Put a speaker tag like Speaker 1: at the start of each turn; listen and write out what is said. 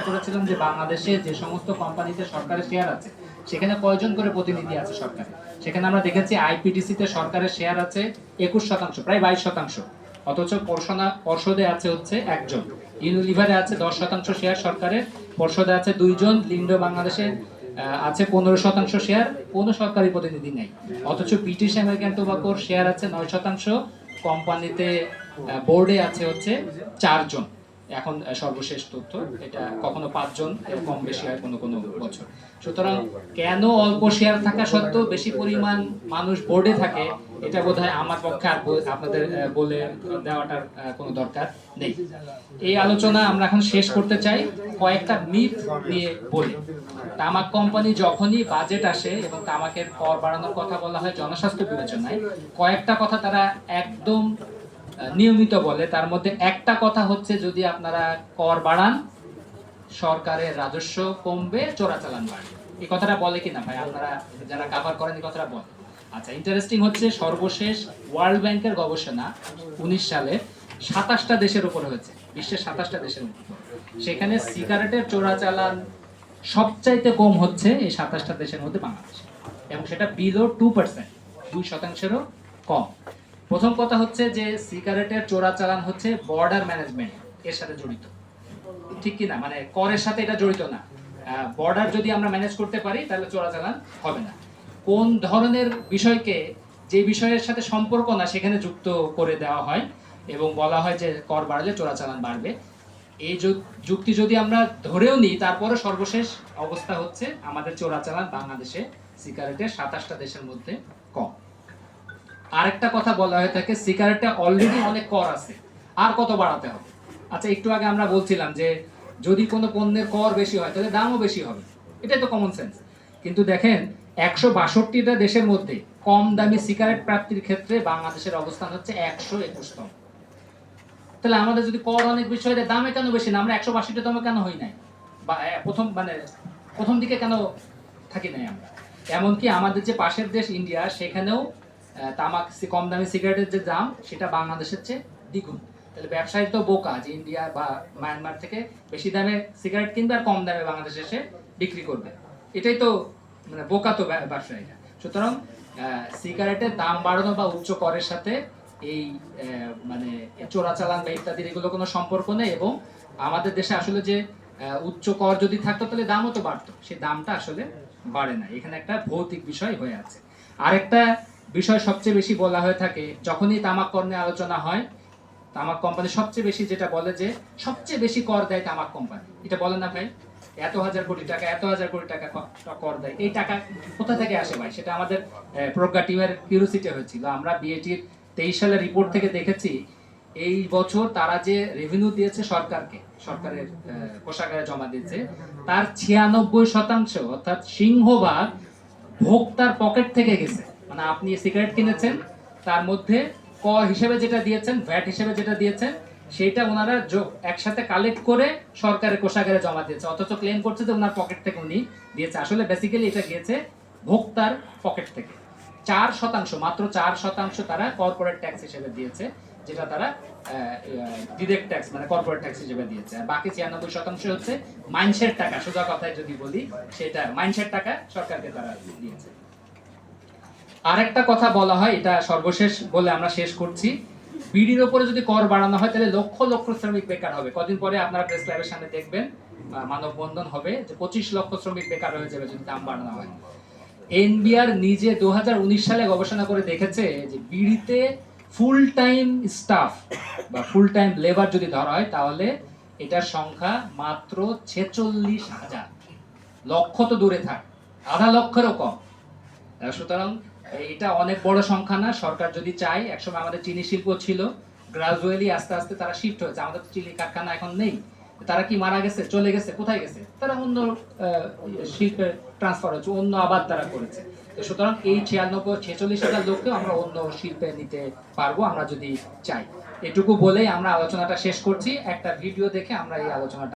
Speaker 1: করেছিলাম যে বাংলাদেশে যে সমস্ত কোম্পানিতে সরকারের শেয়ার আছে সেখানে কয়জন করে প্রতিনিধি আছে সরকার? সেখানে আমরা দেখেছি আইপিডিসি তে সরকারের শেয়ার আছে একুশ শতাংশ প্রায় বাইশ শতাংশ। অথচ পর্ষনা পর্ষদে আছে হচ্ছে একজন। ইউনিলিভারে আছে দশ শতাংশ শেয়ার সরকারের পর্ষদে আছে দুইজন লিন্ডো বাংলাদেশে আহ, আছে পনেরো শতাংশ শেয়ার কোনো সরকারি প্রতিনিধি নেই। অথচ ব্রিটিশ আমেরিকান টোবাকোর শেয়ার আছে নয় শতাংশ কোম্পানিতে বোর্ডে আছে হচ্ছে চারজন। এখন সর্বশেষ তথ্য, এটা কখনো পাঁচজন কম বেশি হয় কোনো কোনো বছর। সুতরাং কেন অল্প শেয়ার থাকা সত্ত্বেও বেশি পরিমাণ মানুষ বোর্ডে থাকে, এটা বোধহয় আমার পক্ষে আর আপনাদের বলে দেওয়াটার কোনো দরকার নেই। এই আলোচনা আমরা এখন শেষ করতে চাই, কয়েকটা মিথ নিয়ে বলি। তামাক কোম্পানি যখনই বাজেট আসে এবং তামাকের কর বাড়ানোর কথা বলা হয় জনস্বাস্থ্য বিবেচনায়, কয়েকটা কথা তারা একদম নিয়মিত বলে। তার মধ্যে একটা কথা হচ্ছে, যদি আপনারা কর বাড়ান, সরকারের রাজস্ব কমবে, চোরাচালান বাড়বে। এই কথাটা বলে কিনা ভাই? আপনারা যারা কাভার করেন, এই কথাটা বলে। আচ্ছা ইন্টারেস্টিং হচ্ছে, সর্বশেষ ওয়ার্ল্ড ব্যাংকের গবেষণা উনিশ সালে সাতাশটা দেশের উপরে হয়েছে। বিশ্বের সাতাশটা দেশের উপর। সেখানে সিগারেটের চোরাচালান সবচাইতে কম হচ্ছে এই সাতাশটা দেশের মধ্যে বাংলাদেশ। এবং সেটা বিলো টু পার্সেন্ট দুই শতাংশেরও কম। প্রথম কথা হচ্ছে যে সিগারেটের চোরাচালান হচ্ছে বর্ডার ম্যানেজমেন্ট এর সাথে জড়িত। ঠিক কি না মানে করের সাথে এটা জড়িত না। বর্ডার যদি আমরা ম্যানেজ করতে পারি, তাহলে চোরাচালান হবে না। কোন ধরনের বিষয়কে, যে বিষয়ের সাথে সম্পর্ক না, সেখানে যুক্ত করে দেওয়া হয় এবং বলা হয় যে কর বাড়লে চোরাচালান বাড়বে। এই যুক্তি যদি আমরা ধরেও নিই তারপরে সর্বশেষ অবস্থা হচ্ছে আমাদের চোরাচালান বাংলাদেশে সিগারেটের সাতাশটা দেশের মধ্যে আরেকটা কথা বলা হয়ে থাকে সিগারেটে অলরেডি অনেক কর আছে, আর কত বাড়াতে হবে? আচ্ছা একটু আগে আমরা বলছিলাম যে, যদি কোনো পণ্যের কর বেশি হয়, তাহলে দামও বেশি হবে। এটাই তো কমন সেন্স কিন্তু দেখেন, একশো বাষট্টিটা দেশের মধ্যে কম দামি সিগারেট প্রাপ্তির ক্ষেত্রে বাংলাদেশের অবস্থান হচ্ছে একশো একুশতম। তাহলে আমাদের যদি কর অনেক বেশি হয় দামে কেন বেশি না। আমরা একশো বাষট্টি দামে কেন হই নাই? বা প্রথম মানে প্রথম দিকে কেন থাকি নাই আমরা? এমনকি আমাদের যে পাশের দেশ, ইন্ডিয়া, সেখানেও তামাক কম দামি সিগারেটের যে দাম, সেটা বাংলাদেশের চেয়ে দ্বিগুণ। তাহলে ব্যবসায়ী তো বোকা যে ইন্ডিয়া বা মায়ানমার থেকে বেশি দামে সিগারেট কিনবে আর কম দামে বাংলাদেশে এসে বিক্রি করবে। এটাই তো মানে বোকা তো ব্যবসায়ীরা। সুতরাং সিগারেটের দাম বাড়ানো বা উচ্চ করের সাথে এই মানে চোরাচালান বা ইত্যাদির এগুলো কোনো সম্পর্ক নেই এবং আমাদের দেশে আসলে যে উচ্চ কর যদি থাকতো তাহলে দামও তো বাড়তো। সেই দামটা আসলে বাড়ে না। এখানে একটা ভৌতিক বিষয় হয়ে আছে। আরেকটা বিষয় সবচেয়ে বেশি বলা হয়ে থাকে, যখনই তামাক কর নিয়ে আলোচনা হয়, তামাক কোম্পানি সবচেয়ে বেশি যেটা বলে যে সবচেয়ে বেশি কর দেয় তামাক কোম্পানি। এটা বলে না ভাই, এত হাজার কোটি টাকা, এত হাজার কোটি টাকা কর দেয়। এই টাকা কোথা থেকে আসে ভাই? সেটা আমাদের প্রজ্ঞা টিমের কিউরিসিটি হয়েছিল। আমরা বিএটির তেইশ সালের রিপোর্ট থেকে দেখেছি, এই বছর তারা যে রেভিনিউ দিয়েছে সরকারকে, সরকারের কোষাগারে জমা দিয়েছে, তার ছিয়ানব্বই শতাংশ, অর্থাৎ সিংহভাগ ভোক্তার পকেট থেকে গেছে। মানে আপনি সিগারেট কিনেছেন, তার মধ্যে ক হিসেবে যেটা দিয়েছেন ভ্যাট হিসেবে যেটা দিয়েছেন সেটা ওনারা একসাথে কালেক্ট করে সরকারের কোষাগারে জমা দিয়েছে। অথচ ক্লেম করছে যে ওনার পকেট থেকে উনি দিয়েছে। আসলে বেসিক্যালি এটা গিয়েছে ভোক্তার পকেট থেকে। চার শতাংশ, মাত্র চার শতাংশ তারা কর্পোরেট ট্যাক্স হিসেবে দিয়েছে, যেটা তারা ডিরেক্ট ট্যাক্স মানে কর্পোরেট ট্যাক্স হিসেবে দিয়েছে। আর বাকি ছিয়ানব্বই শতাংশ হচ্ছে মাইনসের টাকা, সোজা কথায় যদি বলি, সেটা মাইনসের টাকা সরকারকে তারা দিয়েছে। আরেকটা কথা বলা হয়, এটা সর্বশেষ বলে আমরা শেষ করছি। বিডির ওপরে যদি কর বাড়ানো হয়, তাহলে লক্ষ লক্ষ শ্রমিক বেকার হবে। কদিন পরে আপনারা প্রেস ক্লাবের সামনে দেখবেন মানববন্ধন হবে যে পঁচিশ লক্ষ শ্রমিক বেকার হয়ে যাবে যদি দাম বাড়ানো হয়। এনবিআর নিজে দু হাজার উনিশ সালে গবেষণা করে দেখেছে যে বিড়িতে ফুল টাইম স্টাফ বা ফুল টাইম লেবার যদি ধরা হয়, তাহলে এটার সংখ্যা মাত্র ছেচল্লিশ হাজার। লক্ষ তো দূরে থাক, আধা লক্ষেরও কম। সুতরাং এটা অনেক বড় সংখ্যা না, সরকার যদি চায়, একসময় আমাদের চিনি শিল্প ছিল গ্রাজুয়ালি আস্তে আস্তে তারা শিফট হয়েছে, আমাদের চিনি কারখানা এখন নেই। তারা কি মারা গেছে, চলে গেছে, কোথায় গেছে? তারা অন্য শিল্পে ট্রান্সফার হচ্ছে অন্য আবাদ তারা করেছে। তো সুতরাং এই ছিয়ানব্বই, ছেচল্লিশ হাজার লোককেও আমরা অন্য শিল্পে নিতে পারব, আমরা যদি চাই। এটুকু বলেই আমরা আলোচনাটা শেষ করছি। একটা ভিডিও দেখে আমরা এই আলোচনাটা